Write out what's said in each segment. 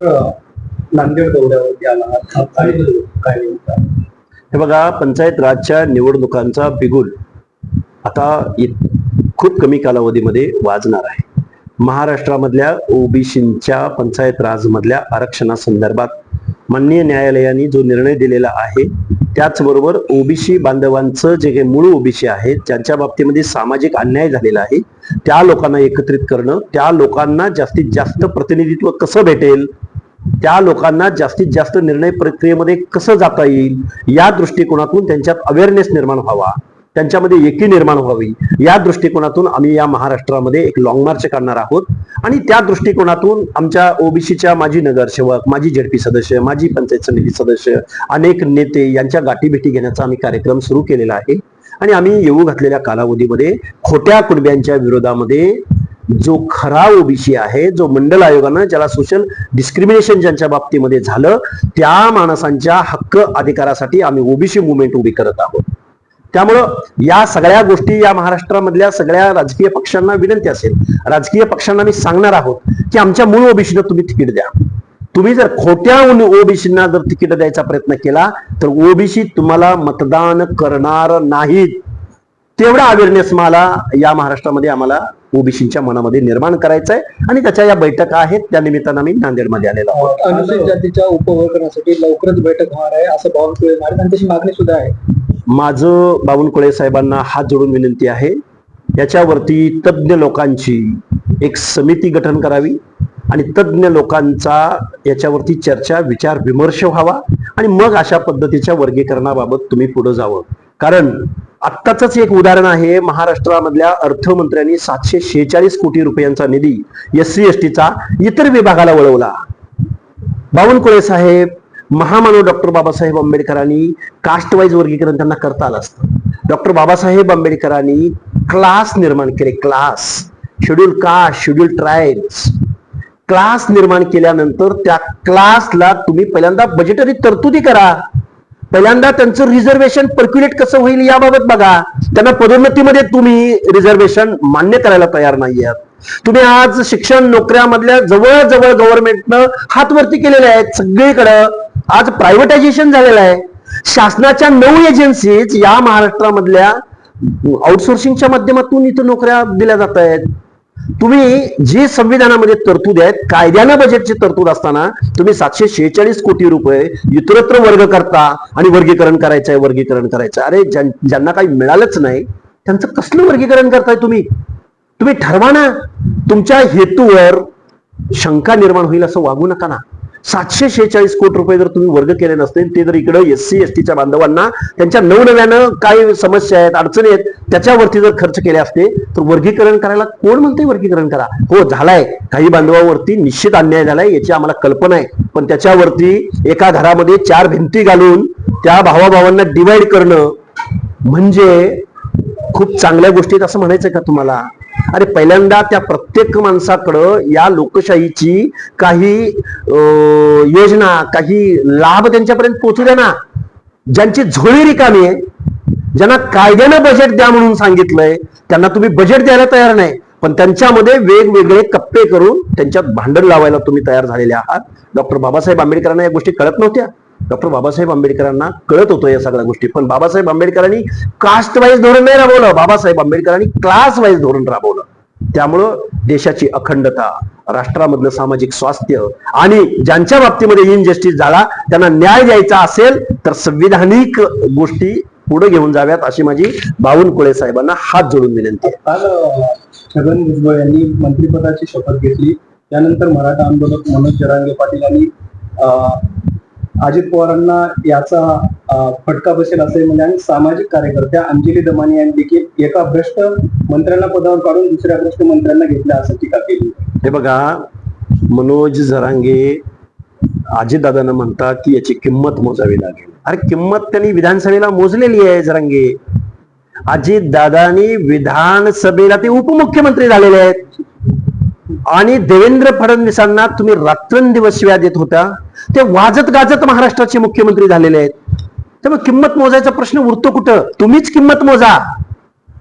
नांदेड दौऱ्यावरती आला हा काय काय हे बघा पंचायत राजच्या निवडणुकांचा बिगुल आता खूप कमी कालावधीमध्ये वाजणार आहे. महाराष्ट्रामधल्या ओबीसींच्या पंचायत राजमधल्या आरक्षणासंदर्भात माननीय न्यायालयाने जो निर्णय दिलेला आहे त्याचबरोबर ओबीसी बांधवांचं जे काही मूळ ओबीसी आहेत ज्यांच्या बाबतीमध्ये सामाजिक अन्याय झालेला आहे त्या लोकांना एकत्रित करणं त्या लोकांना जास्तीत जास्त प्रतिनिधित्व कसं भेटेल त्या लोकांना जास्तीत जास्त निर्णय प्रक्रियेमध्ये कसं जाता येईल या दृष्टिकोनातून त्यांच्यात अवेअरनेस निर्माण व्हावा. त्यांच्यामध्ये एकी निर्माण व्हावी. या दृष्टिकोनातून आम्ही या महाराष्ट्रामध्ये एक लॉंग मार्च काढणार आहोत. आणि त्या दृष्टिकोनातून आमच्या ओबीसीच्या माजी नगरसेवक माजी झेडपी सदस्य माजी पंचायत समिती सदस्य अनेक नेते यांच्या गाठीभेटी घेण्याचा आम्ही कार्यक्रम सुरू केलेला आहे. आणि आम्ही येऊ घातलेल्या कालावधीमध्ये खोट्या कुणब्यांच्या विरोधामध्ये जो खरा ओबीसी आहे जो मंडल आयोगानं ज्याला सोशल डिस्क्रिमिनेशन ज्यांच्या बाबतीमध्ये झालं त्या माणसांच्या हक्क अधिकारासाठी आम्ही ओबीसी मुवमेंट उभी करत आहोत. त्यामुळं या सगळ्या गोष्टी या महाराष्ट्रामधल्या सगळ्या राजकीय पक्षांना विनंती असेल. राजकीय पक्षांना मी सांगणार आहोत की आमच्या मूळ ओबीसीनं तुम्ही तिकीट द्या. तुम्ही जर खोट्या ओबीसींना जर तिकीट द्यायचा प्रयत्न केला तर ओबीसी तुम्हाला मतदान करणार नाहीत. तेवढा अवेअरनेस मला या महाराष्ट्रामध्ये आम्हाला ओबीसीच्या मनामध्ये निर्माण करायचं आहे आणि त्याच्या या बैठका आहेत. त्या निमित्तानं मी नांदेडमध्ये आलेलो आहोत. अनुसूचित जातीच्या उपवर्गनासाठी लवकरच बैठक होणार आहे असं बावनकुळे आणि तशी मागणी सुद्धा आहे. माझं बावनकुळे साहेबांना हात जोडून विनंती आहे. याच्यावरती तज्ज्ञ लोकांची एक समिती गठन करावी आणि तज्ज्ञ लोकांचा याच्यावरती चर्चा विचार विमर्श व्हावा आणि मग अशा पद्धतीच्या वर्गीकरणाबाबत तुम्ही पुढे जावं. कारण आत्ताच एक उदाहरण आहे महाराष्ट्रामधल्या अर्थमंत्र्यांनी सातशे शेहेचाळीस कोटी रुपयांचा निधी एस सी एस टीचा इतर विभागाला वळवला. बावनकुळे साहेब महामानव डॉक्टर बाबासाहेब आंबेडकरांनी कास्टवाईज वर्गीकरण त्यांना करता आलं असतं. डॉक्टर बाबासाहेब आंबेडकरांनी क्लास निर्माण केले class. Schedule caste schedule tribes class निर्माण केल्यानंतर त्या क्लासला तुम्ही पहिल्यांदा बजेटरी तरतुदी करा. पहिल्यांदा त्यांचं रिझर्वेशन पर्क्युलेट कसं होईल याबाबत बघा. त्यांना पदोन्नतीमध्ये तुम्ही रिझर्वेशन मान्य करायला तयार नाही आहात तुम्ही आज शिक्षण नोकऱ्यामधल्या जवळजवळ गव्हर्नमेंटनं हातवरती केलेले आहेत सगळीकडं. आज प्रायव्हेटायझेशन झालेलं आहे. शासनाच्या नऊ एजन्सीज या महाराष्ट्रामधल्या आउटसोर्सिंगच्या माध्यमातून इथं नोकऱ्या दिल्या जात आहेत. तुम्ही जी संविधानामध्ये तरतूद आहेत कायद्यानं बजेटची तरतूद असताना तुम्ही सातशे शेहेचाळीस कोटी रुपये इतरत्र वर्ग करता आणि वर्गीकरण करायचंय वर्गीकरण करायचं अरे ज्यांना काही मिळालंच नाही त्यांचं कसलं वर्गीकरण करताय तुम्ही? तुम्ही ठरवा ना. तुमच्या हेतूवर शंका निर्माण होईल असं वागू नका ना. सातशे शेहेचाळीस कोटी रुपये जर तुम्ही वर्ग केले नसते ते जर इकडे एस सी एस टीच्या बांधवांना त्यांच्या नवनव्यानं काय समस्या आहेत अडचणी आहेत त्याच्यावरती जर खर्च केले असते तर वर्गीकरण करायला कोण म्हणते वर्गीकरण करा? हो झालाय. काही बांधवावरती निश्चित अन्याय झालाय याची आम्हाला कल्पना आहे. पण त्याच्यावरती एका घरामध्ये चार भिंती घालून त्या भावाभावांना डिवाइड करणं म्हणजे खूप चांगल्या गोष्टीत असं म्हणायचं का तुम्हाला? अरे पहिल्यांदा त्या प्रत्येक माणसाकडं या लोकशाहीची काही अं, योजना काही लाभ त्यांच्यापर्यंत पोहोचू द्या ना. ज्यांची झोळी रिकामी आहे ज्यांना कायद्यानं बजेट द्या म्हणून सांगितलंय त्यांना तुम्ही बजेट द्यायला तयार नाही पण त्यांच्यामध्ये वेगवेगळे कप्पे करून त्यांच्यात भांडण लावायला तुम्ही तयार झालेले आहात. डॉक्टर बाबासाहेब आंबेडकरांना या गोष्टी कळत नव्हत्या. डॉक्टर बाबासाहेब आंबेडकरांना कळत होतं या सगळ्या गोष्टी. पण बाबासाहेब आंबेडकरांनी कास्ट वाईज धोरण नाही राबवलं. बाबासाहेब आंबेडकरांनी क्लास वाईज धोरण राबवलं. त्यामुळं देशाची अखंडता राष्ट्रामधलं सामाजिक स्वास्थ्य आणि ज्यांच्या बाबतीमध्ये इनजस्टिस झाला त्यांना न्याय द्यायचा असेल तर संविधानिक गोष्टी पुढे घेऊन जाव्यात अशी माझी बावनकुळे साहेबांना हात जोडून विनंती आहे. काल छगन भुजबळ यांनी मंत्रिपदाची शपथ घेतली. त्यानंतर मराठा आंदोलक मनोज जरांगे पाटील यांनी अं, अजित पवारांना याचा फटका बसेल असे म्हणजे आणि सामाजिक कार्यकर्त्या अंजली दमानी यांनी देखील एका भ्रष्ट मंत्र्यांना पदावर काढून दुसऱ्या भ्रष्ट मंत्र्यांना घेतल्या असं टीका केली. हे बघा मनोज जरांगे अजितदादांना म्हणतात की याची किंमत मोजावी लागेल. अरे किंमत त्यांनी विधानसभेला मोजलेली आहे जरांगे. अजित दादानी विधानसभेला ते उपमुख्यमंत्री झालेले आहेत. आणि देवेंद्र फडणवीसांना तुम्ही रात्रंदिवस शिव्या देत होता. ते वाजत गाजत महाराष्ट्राचे मुख्यमंत्री झालेले आहेत. त्यामुळे किंमत मोजायचा प्रश्न उरतो कुठं? तुम्हीच किंमत मोजा.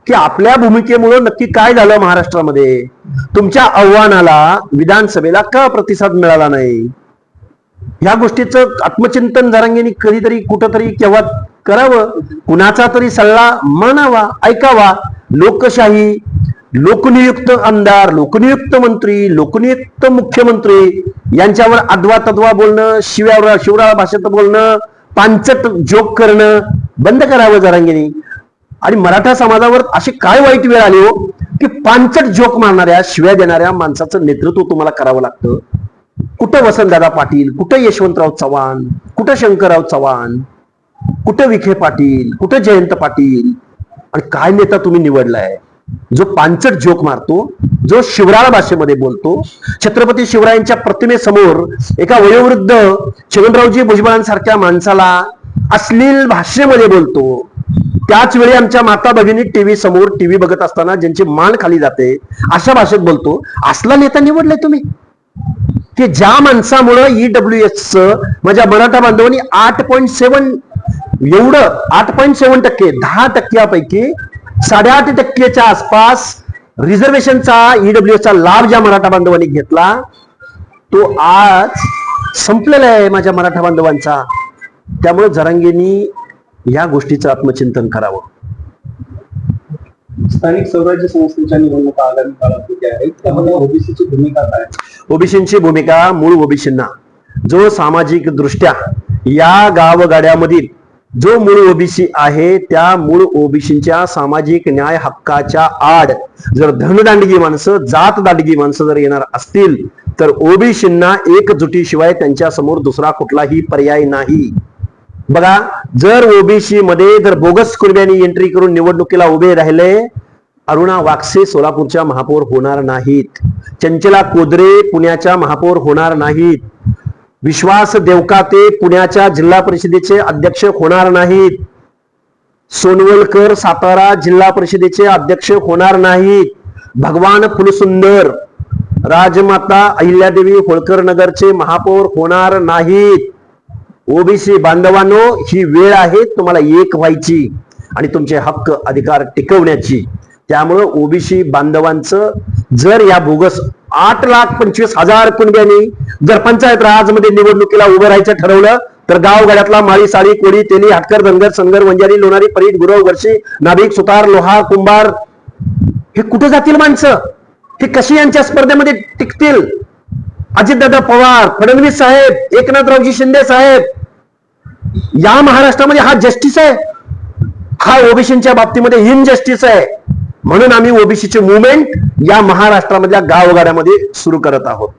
की आपल्या भूमिकेमुळे नक्की काय झालं महाराष्ट्रामध्ये? तुमच्या आव्हानाला विधानसभेला का प्रतिसाद मिळाला नाही? ह्या गोष्टीचं आत्मचिंतन जरांगेनी कधीतरी कुठंतरी केव्हा करावं? कुणाचा तरी सल्ला मानावा ऐकावा. लोकशाही लोकनियुक्त आमदार लोकनियुक्त मंत्री लोकनियुक्त मुख्यमंत्री यांच्यावर अद्वा तद्वा बोलणं शिव्या शिवराळ भाषेत बोलणं पांचट जोक करणं बंद करावं जरांगिनी. आणि मराठा समाजावर अशी काय वाईट वेळ आली हो की पांचट जोक मारणाऱ्या शिव्या देणाऱ्या माणसाचं नेतृत्व तुम्हाला करावं लागतं? कुठं वसंतदादा पाटील कुठं यशवंतराव चव्हाण कुठं शंकरराव चव्हाण कुठं विखे पाटील कुठं जयंत पाटील? आणि काय नेता तुम्ही निवडलाय? जो पांचट झोक मारतो जो शिवराळ भाषेमध्ये बोलतो छत्रपती शिवरायांच्या प्रतिमेसमोर एका वयोवृद्ध छगनरावजी भुजबळांसारख्या माणसाला अश्लील भाषेमध्ये बोलतो. त्याच वेळी आमच्या माता भगिनी टीव्ही समोर टीव्ही बघत असताना ज्यांची मान खाली जाते अशा भाषेत बोलतो. असला नेता निवडलाय तुम्ही. की ज्या माणसामुळं ईडब्ल्यू एस माझ्या मराठा बांधवांनी आठ पॉईंट सेव्हन एवढं आठ पॉईंट सेव्हन टक्के दहा टक्क्यापैकी साडेआठ टक्केच्या आसपास रिझर्वेशनचा ईडब्ल्यू चा लाभ ज्या मराठा बांधवांनी घेतला तो आज संपलेला आहे माझ्या मराठा बांधवांचा. त्यामुळे जरांगेनी या गोष्टीचं आत्मचिंतन करावं. स्थानिक स्वराज्य संस्थेच्या निवडणुका आगामी काळात होत्या आहेत. त्यामध्ये ओबीसीची भूमिका काय? ओबीसींची भूमिका मूळ ओबीसींना. जो सामाजिक दृष्ट्या या गावगाड्यामधील जो मूळ ओबीसी आहे त्या मूळ ओबीसीच्या सामाजिक न्याय हक्काच्या आड जर धनदांडगी माणसं जात दांडगी माणसं जर येणार असतील तर ओबीसींना एकजुटीशिवाय त्यांच्यासमोर दुसरा कुठलाही पर्याय नाही. बघा जर ओबीसी मध्ये जर बोगस कुर्ब्यांनी एंट्री करून निवडणुकीला उभे राहिले अरुणा वाक्से सोलापूरच्या महापौर होणार नाहीत. चंचला कोदरे पुण्याच्या महापौर होणार नाहीत. विश्वास देवकाते पुण्याच्या जिल्हा परिषदेचे अध्यक्ष होणार नाहीत. सोनवलकर सातारा जिल्हा परिषदेचे अध्यक्ष होणार नाहीत. भगवान फुलसुंदर राजमाता अहिल्यादेवी होळकर नगरचे महापौर होणार नाहीत. ओबीसी बांधवांनो ही वेळ आहे तुम्हाला एक व्हायची आणि तुमचे हक्क अधिकार टिकवण्याची. त्यामुळं ओबीसी बांधवांचं जर या बोगस आठ लाख पंचवीस हजार कुणब्यांनी जर पंचायत राजमध्ये निवडणुकीला उभं राहायचं ठरवलं तर गावगाड्यातला माळी साळी कोळी तेली हाटकर धनगर संगर वंजारी लोणारी परीट गुरव वर्षी नाभिक सुतार लोहा कुंभार हे कुठे जातील माणसं? हे कशी यांच्या स्पर्धेमध्ये टिकतील? अजितदादा पवार फडणवीस साहेब एकनाथरावजी शिंदे साहेब या महाराष्ट्रामध्ये हा जस्टिस आहे. हा ओबीसीच्या बाबतीमध्ये हिन जस्टिस आहे. म्हणून आम्ही ओबीसीचे मुवमेंट या महाराष्ट्रामधल्या गावगाड्यामध्ये सुरू करत आहोत.